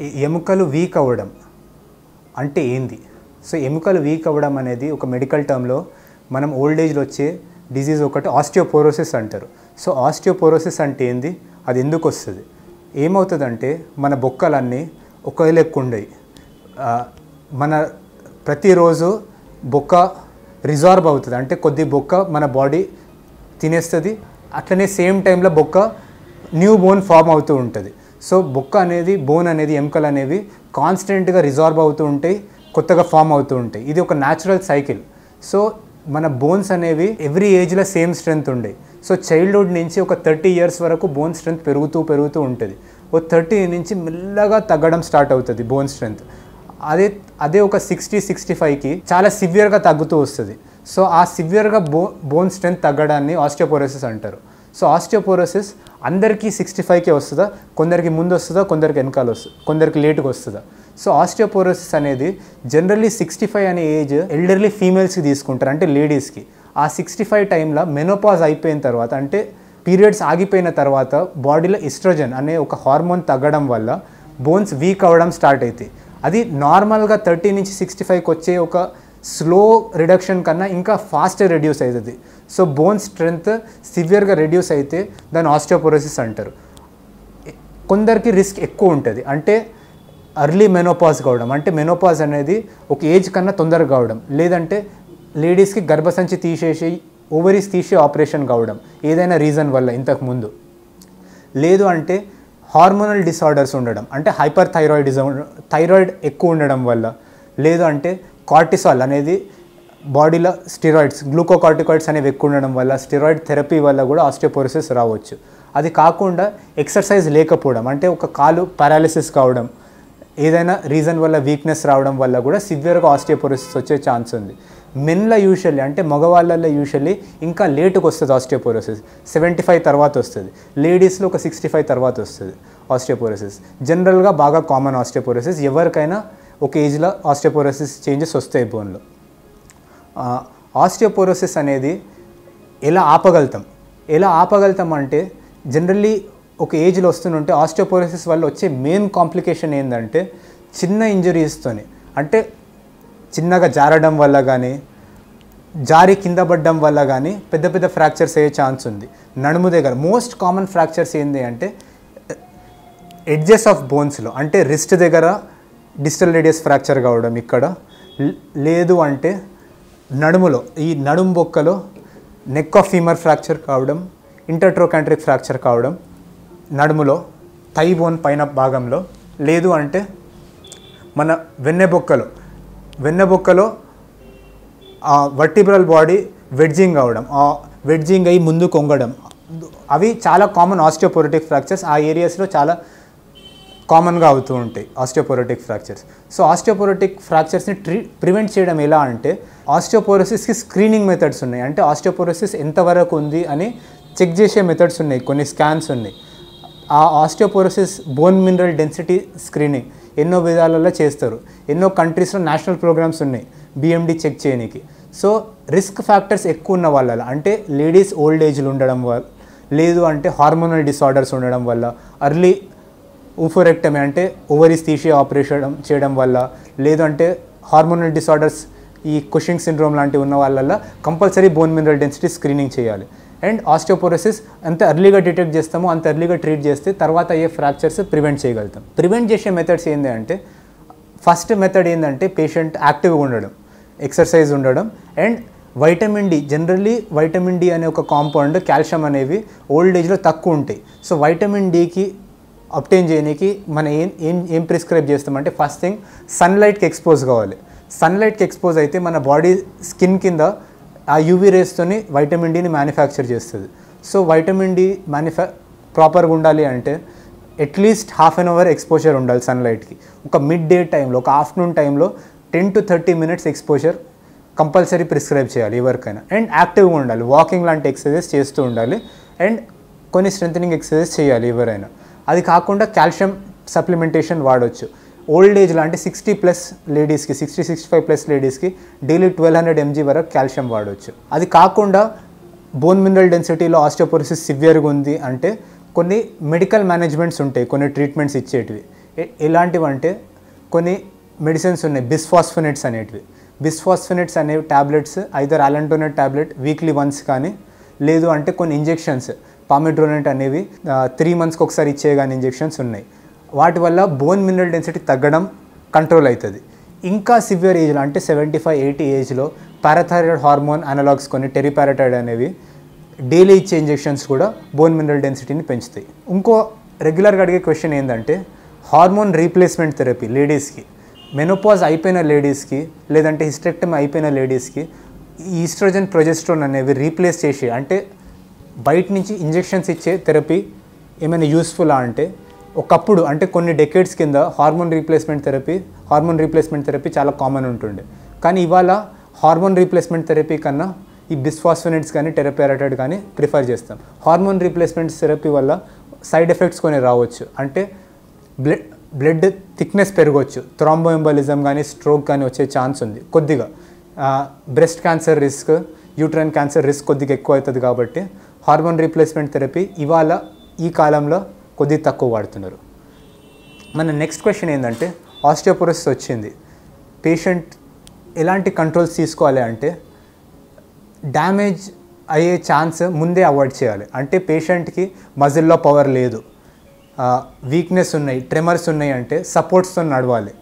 ఎముకలు వీక్ అవ్వడం అంటే ఏంది? సో ఎముకలు వీక్ అవ్వడం అనేది ఒక మెడికల్ టర్మ్లో మనం ఓల్డ్ ఏజ్లో వచ్చే డిజీజ్ ఒకటి ఆస్టియోపోరోసిస్ అంటారు. సో ఆస్టియోపోరోసిస్ అంటే ఏంది? అది ఎందుకు వస్తుంది? ఏమవుతుందంటే మన బొక్కలన్నీ ఒకే లెక్క ఉండయి. మన ప్రతిరోజు బొక్క రిజార్వ్ అవుతుంది. అంటే కొద్ది బొక్క మన బాడీ తినేస్తుంది. అట్లనే సేమ్ టైంలో బొక్క న్యూ బోన్ ఫామ్ అవుతూ ఉంటుంది. సో బొక్క అనేది బోన్ అనేది ఎముకలు అనేవి కాన్స్టెంట్గా రిజార్వ్ అవుతూ ఉంటాయి కొత్తగా ఫామ్ అవుతూ ఉంటాయి. ఇది ఒక న్యాచురల్ సైకిల్ సో మన బోన్స్ అనేవి ఎవ్రీ ఏజ్లో సేమ్ స్ట్రెంగ్త్ ఉండే. సో చైల్డ్హుడ్ నుంచి ఒక థర్టీ ఇయర్స్ వరకు బోన్ స్ట్రెంగ్త్ పెరుగుతూ పెరుగుతూ ఉంటుంది. ఓ థర్టీ నుంచి మెల్లగా తగ్గడం స్టార్ట్ అవుతుంది బోన్ స్ట్రెంగ్త్ అదే అదే ఒక సిక్స్టీ సిక్స్టీ ఫైవ్కి చాలా సివియర్గా తగ్గుతూ వస్తుంది. సో ఆ సివియర్గా బో బోన్ స్ట్రెంత్ తగ్గడాన్ని ఆస్టియోపోరోసిస్ అంటారు. సో ఆస్టియోపోరోసిస్ అందరికీ సిక్స్టీ ఫైవ్కే వస్తుందా? కొందరికి ముందు వస్తుందా కొందరికి వెనకాల వస్తుంది కొందరికి లేటుగా వస్తుందా సో ఆస్టియోపోరోసిస్ అనేది జనరల్లీ సిక్స్టీ ఫైవ్ అనే ఏజ్ ఎల్డర్లీ ఫీమేల్స్కి తీసుకుంటారు అంటే లేడీస్కి. ఆ సిక్స్టీ ఫైవ్ టైంలో మెనోపాజ్ అయిపోయిన తర్వాత అంటే పీరియడ్స్ ఆగిపోయిన తర్వాత బాడీలో ఇస్ట్రోజన్ అనే ఒక హార్మోన్ తగ్గడం వల్ల బోన్స్ వీక్ అవ్వడం స్టార్ట్ అవుతాయి అది నార్మల్గా థర్టీ నుంచి సిక్స్టీ ఫైవ్కి వచ్చే ఒక స్లో రిడక్షన్ కన్నా ఇంకా ఫాస్ట్ రెడ్యూస్ అవుతుంది సో బోన్ స్ట్రెంగ్త్ సివియర్గా రెడ్యూస్ అయితే దాన్ని ఆస్టియోపోరోసిస్ అంటారు. కొందరికి రిస్క్ ఎక్కువ ఉంటుంది. అంటే అర్లీ మెనోపాజ్ కావడం అంటే మెనోపాజ్ అనేది ఒక ఏజ్ కన్నా తొందరగా కావడం లేదంటే లేడీస్కి గర్భసంచి తీసేసి ఓవరీస్ తీసే ఆపరేషన్ కావడం ఏదైనా రీజన్ వల్ల ఇంతకు ముందు. లేదు అంటే హార్మోనల్ డిసార్డర్స్ ఉండడం అంటే హైపర్ థైరాయిడిజం థైరాయిడ్ ఎక్కువ ఉండడం వల్ల. లేదు అంటే కార్టిసాల్ అనేది బాడీలో స్టిరాయిడ్స్ గ్లూకోకార్టికాయిడ్స్ అనేవి ఎక్కువ ఉండడం వల్ల స్టిరాయిడ్ థెరపీ వల్ల కూడా ఆస్టియోపోరోసిస్ రావచ్చు. అది కాకుండా ఎక్సర్సైజ్ లేకపోవడం అంటే ఒక కాలు పారాలిసిస్ కావడం ఏదైనా రీజన్ వల్ల వీక్నెస్ రావడం వల్ల కూడా సివియర్గా ఆస్టియోపోరోసిస్ వచ్చే ఛాన్స్ ఉంది. మెన్ల యూజువల్లీ అంటే మగవాళ్ళల్లో యూజువల్లీ ఇంకా లేటుగా వస్తుంది ఆస్టియోపోరోసిస్ సెవెంటీ ఫైవ్ తర్వాత వస్తుంది. లేడీస్లో ఒక సిక్స్టీ ఫైవ్ తర్వాత వస్తుంది ఆస్టియోపోరోసిస్ జనరల్గా బాగా కామన్ ఆస్టియోపోరోసిస్ ఎవరికైనా ఒక ఏజ్లో ఆస్టియోపోరోసిస్ చేంజెస్ వస్తాయి బోన్లో. ఆస్టియోపోరోసిస్ అనేది ఎలా ఆపగలుగుతాం? ఎలా ఆపగలుగుతాం అంటే జనరల్లీ ఒక ఏజ్లో వస్తుంటే ఆస్టియోపోరోసిస్ వల్ల వచ్చే మెయిన్ కాంప్లికేషన్ ఏంటంటే చిన్న ఇంజరీస్తోనే అంటే చిన్నగా జారడం వల్ల కానీ జారి కింద పడడం వల్ల కానీ పెద్ద పెద్ద ఫ్రాక్చర్స్ అయ్యే ఛాన్స్ ఉంది. నడుము దగ్గర మోస్ట్ కామన్ ఫ్రాక్చర్స్ ఏంటి అంటే ఎడ్జెస్ ఆఫ్ బోన్స్లో అంటే రిస్ట్ దగ్గర డిజిటల్ రేడియస్ ఫ్రాక్చర్ కావడం ఇక్కడ. లేదు అంటే నడుములో ఈ నడుము బొక్కలో నెక్ ఆఫ్ ఫీమర్ ఫ్రాక్చర్ కావడం ఇంటర్ట్రోకాంట్రిక్ ఫ్రాక్చర్ కావడం నడుములో థై బోన్ పైన భాగంలో. లేదు అంటే మన వెన్నెబొక్కలో వెన్నెబొక్కలో ఆ వర్టిబ్రల్ బాడీ వెడ్జింగ్ అవడం ఆ వెడ్జింగ్ అయ్యి ముందు కొంగడం. అవి చాలా కామన్ ఆస్టియోపోరిటిక్ ఫ్రాక్చర్స్. ఆ ఏరియాస్లో చాలా కామన్గా అవుతూ ఉంటాయి ఆస్టియోపోరోటిక్ ఫ్రాక్చర్స్ సో ఆస్టియోపోరోటిక్ ఫ్రాక్చర్స్ని ట్రీ ప్రివెంట్ చేయడం ఎలా అంటే ఆస్టియోపోరోసిస్కి స్క్రీనింగ్ మెథడ్స్ ఉన్నాయి. అంటే ఆస్టియోపోరోసిస్ ఎంతవరకు ఉంది అని చెక్ చేసే మెథడ్స్ ఉన్నాయి. కొన్ని స్కాన్స్ ఉన్నాయి. ఆ osteoporosis bone mineral density screening ఎన్నో విధాలలో చేస్తారు. ఎన్నో కంట్రీస్లో నేషనల్ ప్రోగ్రామ్స్ ఉన్నాయి బిఎండి చెక్ చేయడానికి సో రిస్క్ ఫ్యాక్టర్స్ ఎక్కువ ఉన్న వాళ్ళ అంటే లేడీస్ ఓల్డ్ ఏజ్లు ఉండడం వల్ల లేదు అంటే హార్మోనల్ డిసార్డర్స్ ఉండడం వల్ల అర్లీ ఊఫోరెక్టమీ అంటే ఓవరీస్ తీసి ఆపరేషన్ చేయడం వల్ల లేదంటే హార్మోనల్ డిసార్డర్స్ ఈ కుషింగ్ సిండ్రోమ్ లాంటివి ఉన్న వాళ్ళల్లో compulsory bone mineral density screening చేయాలి. అండ్ ఆస్టియోపోరోసిస్ ఎంత ఎర్లీగా డిటెక్ట్ చేస్తామో అంత ఎర్లీగా ట్రీట్ చేస్తే తర్వాత అయ్యే ఫ్రాక్చర్స్ ప్రివెంట్ చేయగలుగుతాం. ప్రివెంట్ చేసే మెథడ్స్ ఏంటి అంటే ఫస్ట్ మెథడ్ ఏంటంటే పేషెంట్ యాక్టివ్గా ఉండడం ఎక్సర్సైజ్ ఉండడం. And vitamin D generally vitamin D అనే ఒక కాంపౌండ్ కాల్షియం అనేవి ఓల్డ్ ఏజ్లో తక్కువ ఉంటాయి. సో వైటమిన్ డికి అప్టైన్ చేయడానికి మనం ఏం ఏం ఏం ప్రిస్క్రైబ్ చేస్తామంటే ఫస్ట్ థింగ్ సన్లైట్కి ఎక్స్పోజ్ కావాలి. సన్లైట్కి ఎక్స్పోజ్ అయితే మన బాడీ స్కిన్ కింద ఆ యూవీ రేస్తోని వైటమిన్ డిని మ్యానుఫ్యాక్చర్ చేస్తుంది. సో వైటమిన్ డి మ్యానుఫ్యా ప్రాపర్గా ఉండాలి అంటే at least half an hour exposure ఉండాలి సన్లైట్కి ఒక మిడ్ డే టైంలో ఒక ఆఫ్టర్నూన్ టైంలో ten to thirty minutes exposure compulsory prescribe చేయాలి ఎవరికైనా అండ్ యాక్టివ్గా ఉండాలి. వాకింగ్ లాంటి ఎక్సర్సైజ్ చేస్తూ ఉండాలి. అండ్ కొన్ని స్ట్రెంథనింగ్ ఎక్సర్సైజ్ చేయాలి ఎవరైనా. అది కాకుండా కాల్షియం సప్లిమెంటేషన్ వాడవచ్చు ఓల్డ్ ఏజ్లో అంటే సిక్స్టీ ప్లస్ లేడీస్కి సిక్స్టీ సిక్స్టీ ఫైవ్ ప్లస్ లేడీస్కి డైలీ ట్వెల్వ్ హండ్రెడ్ ఎంజీ వరకు కాల్షియం వాడవచ్చు అది కాకుండా బోన్ మినరల్ డెన్సిటీలో ఆస్టియోపోరోసిస్ సివియర్గా ఉంది అంటే కొన్ని మెడికల్ మేనేజ్మెంట్స్ ఉంటాయి కొన్ని ట్రీట్మెంట్స్ ఇచ్చేటివి. ఎలాంటివి అంటే కొన్ని మెడిసిన్స్ ఉన్నాయి బిస్ఫాస్ఫినెట్స్ అనేటివి. బిస్ఫాస్ఫినెట్స్ అనేవి tablets either alendronate tablet weekly once కానీ లేదు అంటే కొన్ని ఇంజెక్షన్స్. పామిడ్రోనెట్ అనేవి త్రీ మంత్స్కి ఒకసారి ఇచ్చే కానీ ఇంజెక్షన్స్ ఉన్నాయి. వాటి వల్ల బోన్ మినరల్ డెన్సిటీ తగ్గడం కంట్రోల్ అవుతుంది ఇంకా సివియర్ ఏజ్లో అంటే సెవెంటీ ఫైవ్ ఎయిటీ ఏజ్లో పారాథైరాయిడ్ హార్మోన్ అనలాగ్స్ కొన్ని టెరిపారాటైడ్ అనేవి డైలీ ఇచ్చే ఇంజెక్షన్స్ కూడా బోన్ మినరల్ డెన్సిటీని పెంచుతాయి. ఇంకో రెగ్యులర్గా అడిగే క్వశ్చన్ ఏంటంటే హార్మోన్ రీప్లేస్మెంట్ థెరపీ లేడీస్కి మెనోపాజ్ అయిపోయిన లేడీస్కి లేదంటే హిస్టెక్టమ్ అయిపోయిన లేడీస్కి ఈస్ట్రోజన్ ప్రొజెస్ట్రోన్ అనేవి రీప్లేస్ చేసి అంటే బయట నుంచి ఇంజెక్షన్స్ ఇచ్చే థెరపీ ఏమైనా యూస్ఫుల్ అంటే ఒకప్పుడు అంటే కొన్ని డెకేడ్స్ కింద hormone replacement therapy hormone replacement therapy చాలా కామన్ ఉంటుండే. కానీ ఇవాళ హార్మోన్ రీప్లేస్మెంట్ థెరపీ కన్నా ఈ బిస్ఫాస్ఫినెట్స్ కానీ టెరపారాటైడ్ కానీ ప్రిఫర్ చేస్తాం. హార్మోన్ రీప్లేస్మెంట్ థెరపీ వల్ల సైడ్ ఎఫెక్ట్స్ కొన్ని రావచ్చు. అంటే బ్లడ్ బ్లడ్ థిక్నెస్ పెరగవచ్చు థ్రాంబోఎంబలిజం కానీ స్ట్రోక్ కానీ వచ్చే ఛాన్స్ ఉంది కొద్దిగా. Breast cancer risk uterine cancer risk కొద్దిగా ఎక్కువ అవుతుంది కాబట్టి హార్మోన్ రీప్లేస్మెంట్ థెరపీ ఇవాళ ఈ కాలంలో కొద్దిగా తక్కువ వాడుతున్నారు. మన నెక్స్ట్ క్వశ్చన్ ఏంటంటే ఆస్టియోపోరోసిస్ వచ్చింది. పేషెంట్ ఎలాంటి కంట్రోల్స్ తీసుకోవాలి అంటే డ్యామేజ్ అయ్యే ఛాన్స్ ముందే అవాయిడ్ చేయాలి. అంటే పేషెంట్కి మజిల్లో పవర్ లేదు. వీక్నెస్ ఉన్నాయి ట్రెమర్స్ ఉన్నాయి అంటే సపోర్ట్స్తో నడవాలి.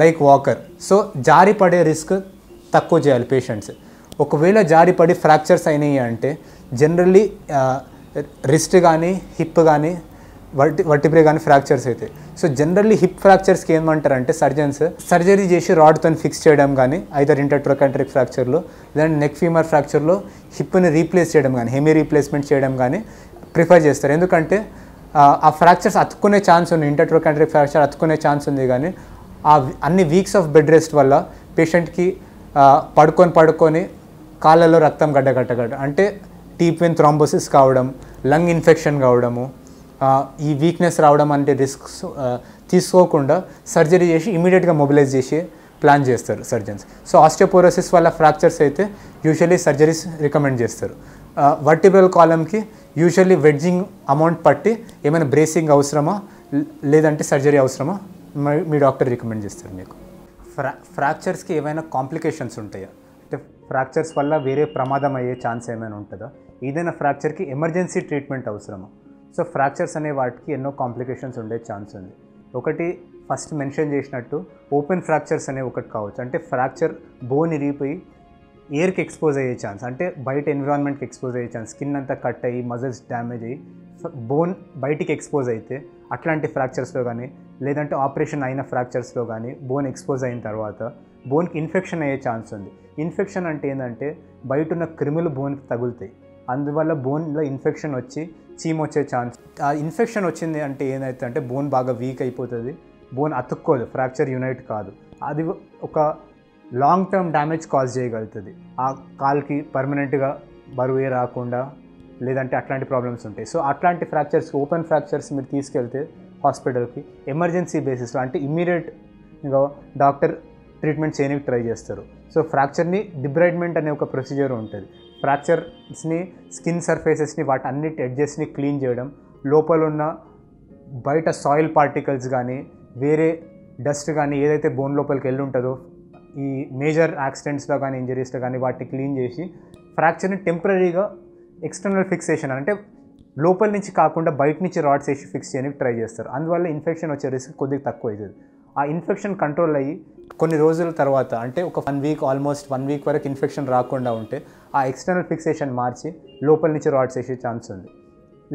లైక్ వాకర్ సో జారి పడే రిస్క్ తక్కువ చేయాలి పేషెంట్స్ ఒకవేళ జారిపడి ఫ్రాక్చర్స్ అయినాయి అంటే జనరల్లీ రిస్ట్ కానీ హిప్ కానీ వర్టి వర్టిబ్రే కానీ ఫ్రాక్చర్స్ అవుతాయి. సో జనరల్లీ హిప్ ఫ్రాక్చర్స్కి ఏమంటారంటే సర్జన్స్ సర్జరీ చేసి రాడ్తో ఫిక్స్ చేయడం కానీ ఐదర్ ఇంటర్ట్రోకాంట్రిక్ ఫ్రాక్చర్లో లేదంటే నెక్ ఫీమర్ ఫ్రాక్చర్లో హిప్ని రీప్లేస్ చేయడం కానీ హెమీ రీప్లేస్మెంట్ చేయడం కానీ ప్రిఫర్ చేస్తారు. ఎందుకంటే ఆ, ఫ్రాక్చర్స్ అతుక్కునే ఛాన్స్ ఉంది ఇంటర్ట్రోకాంట్రిక్ ఫ్రాక్చర్ అతుక్కునే ఛాన్స్ ఉంది కానీ ఆ అన్ని వీక్స్ ఆఫ్ బెడ్ రెస్ట్ వల్ల పేషెంట్కి పడుకొని పడుకొని కాళ్ళలో రక్తం గడ్డ అంటే టీప్ వెన్ థ్రాంబోసిస్ కావడం లంగ్ ఇన్ఫెక్షన్ కావడము ఈ వీక్నెస్ రావడం అంటే రిస్క్స్ తీసుకోకుండా సర్జరీ చేసి ఇమీడియట్గా మొబిలైజ్ చేసి ప్లాన్ చేస్తారు సర్జన్స్. సో ఆస్టియోపోరోసిస్ వల్ల ఫ్రాక్చర్స్ అయితే యూజువలీ సర్జరీస్ రికమెండ్ చేస్తారు. వర్టిబ్రల్ కాలంకి యూజువల్లీ వెడ్జింగ్ అమౌంట్ పట్టి ఏమైనా బ్రేసింగ్ అవసరమా? లే- లేదంటే సర్జరీ అవసరమా? మీ- మీ డాక్టర్ రికమెండ్ చేస్తారు మీకు. ఫ్రా ఫ్రాక్చర్స్కి ఏమైనా కాంప్లికేషన్స్ ఉంటాయా? ఫ్రాక్చర్స్ వల్ల వేరే ప్రమాదం అయ్యే ఛాన్స్ ఏమైనా ఉంటుందా? ఏదైనా ఫ్రాక్చర్కి ఎమర్జెన్సీ ట్రీట్మెంట్ అవసరమా? సో ఫ్రాక్చర్స్ అనే వాటికి ఎన్నో కాంప్లికేషన్స్ ఉండే ఛాన్స్ ఉంది. ఒకటి ఫస్ట్ మెన్షన్ చేసినట్టు ఓపెన్ ఫ్రాక్చర్స్ అనే ఒకటి కావచ్చు. అంటే ఫ్రాక్చర్ బోన్ ఇరిగిపోయి ఎయిర్కి ఎక్స్పోజ్ అయ్యే ఛాన్స్ అంటే బయట ఎన్విరాన్మెంట్కి ఎక్స్పోజ్ అయ్యే ఛాన్స్ స్కిన్ అంతా కట్ అయ్యి మజిల్స్ డ్యామేజ్ అయ్యి బోన్ బయటికి ఎక్స్పోజ్ అయితే అట్లాంటి ఫ్రాక్చర్స్లో కానీ లేదంటే ఆపరేషన్ అయిన ఫ్రాక్చర్స్లో కానీ బోన్ ఎక్స్పోజ్ అయిన తర్వాత బోన్కి ఇన్ఫెక్షన్ అయ్యే ఛాన్స్ ఉంది. ఇన్ఫెక్షన్ అంటే ఏంటంటే బయట ఉన్న క్రిములు బోన్కి తగులుతాయి. అందువల్ల బోన్లో ఇన్ఫెక్షన్ వచ్చి చీమ్ వచ్చే ఛాన్స్ ఆ ఇన్ఫెక్షన్ వచ్చింది అంటే ఏదైతే అంటే బోన్ బాగా వీక్ అయిపోతుంది. బోన్ అతుక్కోదు ఫ్రాక్చర్ యునైట్ కాదు. అది ఒక లాంగ్ టర్మ్ డ్యామేజ్ కాజ్ చేయగలుగుతుంది. ఆ కాల్కి పర్మనెంట్గా బరువే రాకుండా లేదంటే అట్లాంటి ప్రాబ్లమ్స్ ఉంటాయి. సో అట్లాంటి ఫ్రాక్చర్స్ ఓపెన్ ఫ్రాక్చర్స్ మీరు తీసుకెళ్తే హాస్పిటల్కి ఎమర్జెన్సీ బేసిస్లో అంటే ఇమ్మీడియట్ ఇంకా డాక్టర్ ట్రీట్మెంట్ చేయడానికి ట్రై చేస్తారు. సో ఫ్రాక్చర్ని డిబ్రైడ్మెంట్ అనే ఒక ప్రొసీజర్ ఉంటుంది. ఫ్రాక్చర్స్ని స్కిన్ సర్ఫేసెస్ని వాటి అన్నిటి ఎడ్జెస్ని క్లీన్ చేయడం లోపల ఉన్న బయట సాయిల్ పార్టికల్స్ కానీ వేరే డస్ట్ కానీ ఏదైతే బోన్ లోపలికి వెళ్ళి ఉంటుందో ఈ మేజర్ యాక్సిడెంట్స్లో కానీ ఇంజరీస్లో కానీ వాటిని క్లీన్ చేసి ఫ్రాక్చర్ని టెంపరీగా ఎక్స్టర్నల్ ఫిక్సేషన్ అంటే లోపల నుంచి కాకుండా బయట నుంచి రాడ్స్ వేసి ఫిక్స్ చేయడానికి ట్రై చేస్తారు. అందువల్ల ఇన్ఫెక్షన్ వచ్చే రిస్క్ కొద్దిగా తక్కువ అవుతుంది. ఆ ఇన్ఫెక్షన్ కంట్రోల్ అయ్యి కొన్ని రోజుల తర్వాత అంటే ఒక one week almost one week వరకు ఇన్ఫెక్షన్ రాకుండా ఉంటే ఆ ఎక్స్టర్నల్ ఫిక్సేషన్ మార్చి లోపల నుంచి రాడ్స్ వేసే ఛాన్స్ ఉంది.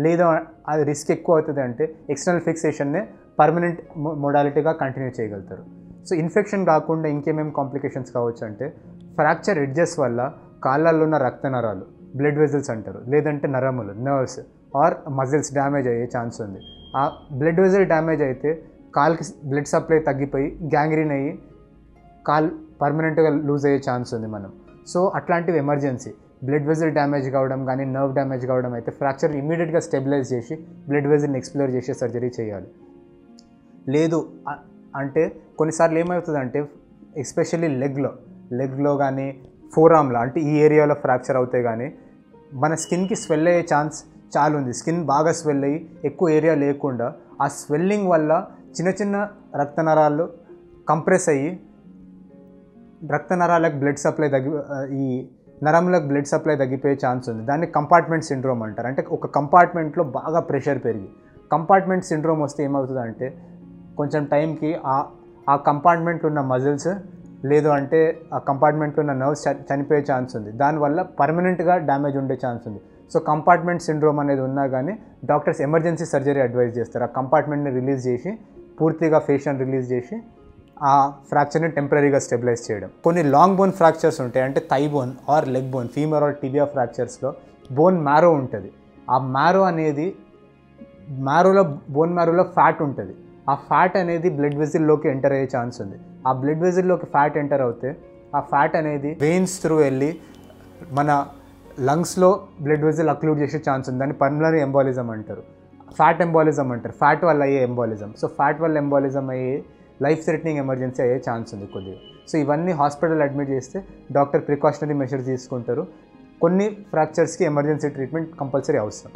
లేదా అది రిస్క్ ఎక్కువ అవుతుంది అంటే ఎక్స్టర్నల్ ఫిక్సేషన్నే పర్మనెంట్ మొడాలిటీగా కంటిన్యూ చేయగలుగుతారు. సో ఇన్ఫెక్షన్ కాకుండా ఇంకేమేమి కాంప్లికేషన్స్ కావచ్చు అంటే ఫ్రాక్చర్ ఎడ్జెస్ వల్ల కాళ్ళల్లో ఉన్న రక్త నరాలు బ్లడ్ వెజల్స్ అంటారు లేదంటే నరములు నర్వ్స్ ఆర్ మజిల్స్ డ్యామేజ్ అయ్యే ఛాన్స్ ఉంది. ఆ బ్లడ్ వెజల్ డ్యామేజ్ అయితే కాల్కి బ్లడ్ సప్లై తగ్గిపోయి గ్యాంగ్రీన్ అయ్యి కాల్ పర్మనెంట్గా లూజ్ అయ్యే ఛాన్స్ ఉంది మనం. సో అట్లాంటివి ఎమర్జెన్సీ. బ్లడ్ వెజల్ డ్యామేజ్ కావడం కానీ నర్వ్ డ్యామేజ్ కావడం అయితే ఫ్రాక్చర్ ఇమీడియట్గా స్టెబిలైజ్ చేసి బ్లడ్ వెజల్ని ఎక్స్ప్లోర్ చేసే సర్జరీ చేయాలి. లేదు అంటే కొన్నిసార్లు ఏమవుతుందంటే ఎస్పెషల్లీ లెగ్లో లెగ్లో కానీ ఫోరామ్లో అంటే ఈ ఏరియాలో ఫ్రాక్చర్ అవుతే కానీ మన స్కిన్కి స్వెల్ అయ్యే ఛాన్స్ చాలా ఉంది. స్కిన్ బాగా స్వెల్ అయ్యి ఎక్కువ ఏరియా లేకుండా ఆ స్వెల్లింగ్ వల్ల చిన్న చిన్న రక్తనరాలు కంప్రెస్ అయ్యి రక్త నరాలకు బ్లడ్ సప్లై తగ్గి ఈ నరములకు బ్లడ్ సప్లై తగ్గిపోయే ఛాన్స్ ఉంది. దాన్ని కంపార్ట్మెంట్ సిండ్రోమ్ అంటారు. అంటే ఒక కంపార్ట్మెంట్లో బాగా ప్రెషర్ పెరిగి కంపార్ట్మెంట్ సిండ్రోమ్ వస్తే ఏమవుతుందంటే కొంచెం టైంకి ఆ ఆ కంపార్ట్మెంట్లో ఉన్న మజిల్స్ లేదు అంటే ఆ కంపార్ట్మెంట్లో ఉన్న నర్వ్స్ చనిపోయే ఛాన్స్ ఉంది. దానివల్ల పర్మనెంట్గా డ్యామేజ్ ఉండే ఛాన్స్ ఉంది. సో కంపార్ట్మెంట్ సిండ్రోమ్ అనేది ఉన్నా కానీ డాక్టర్స్ ఎమర్జెన్సీ సర్జరీ అడ్వైజ్ చేస్తారు. ఆ కంపార్ట్మెంట్ని రిలీజ్ చేసి పూర్తిగా ఫేషన్ రిలీజ్ చేసి ఆ ఫ్రాక్చర్ని టెంపరీగా స్టెబిలైజ్ చేయడం. కొన్ని లాంగ్ బోన్ ఫ్రాక్చర్స్ ఉంటాయి. అంటే thigh bone or leg bone femur or tibia ఫ్రాక్చర్స్లో bone marrow ఉంటుంది. ఆ మ్యారో అనేది మ్యారోలో బోన్ మ్యారోలో ఫ్యాట్ ఉంటుంది. ఆ ఫ్యాట్ అనేది బ్లడ్ వెజిల్లోకి ఎంటర్ అయ్యే ఛాన్స్ ఉంది. ఆ బ్లడ్ వెజిల్లోకి ఫ్యాట్ ఎంటర్ అవుతే ఆ ఫ్యాట్ అనేది వెయిన్స్ త్రూ వెళ్ళి మన లంగ్స్లో బ్లడ్ వెజిల్ అక్లూడ్ చేసే ఛాన్స్ ఉంది. దాన్ని పర్మనరీ ఎంబాలిజం అంటారు. ఫ్యాట్ ఎంబాలిజం అంటారు. ఫ్యాట్ వల్ల అయ్యే ఎంబాలిజం సో ఫ్యాట్ వల్ల ఎంబాలిజం అయ్యే లైఫ్ థ్రెటనింగ్ ఎమర్జెన్సీ అయ్యే ఛాన్స్ ఉంది కొద్దిగా. సో ఇవన్నీ హాస్పిటల్ అడ్మిట్ చేస్తే డాక్టర్ ప్రికాషనరీ మెషర్స్ తీసుకుంటారు. కొన్ని ఫ్రాక్చర్స్కి ఎమర్జెన్సీ ట్రీట్మెంట్ కంపల్సరీ అవసరం.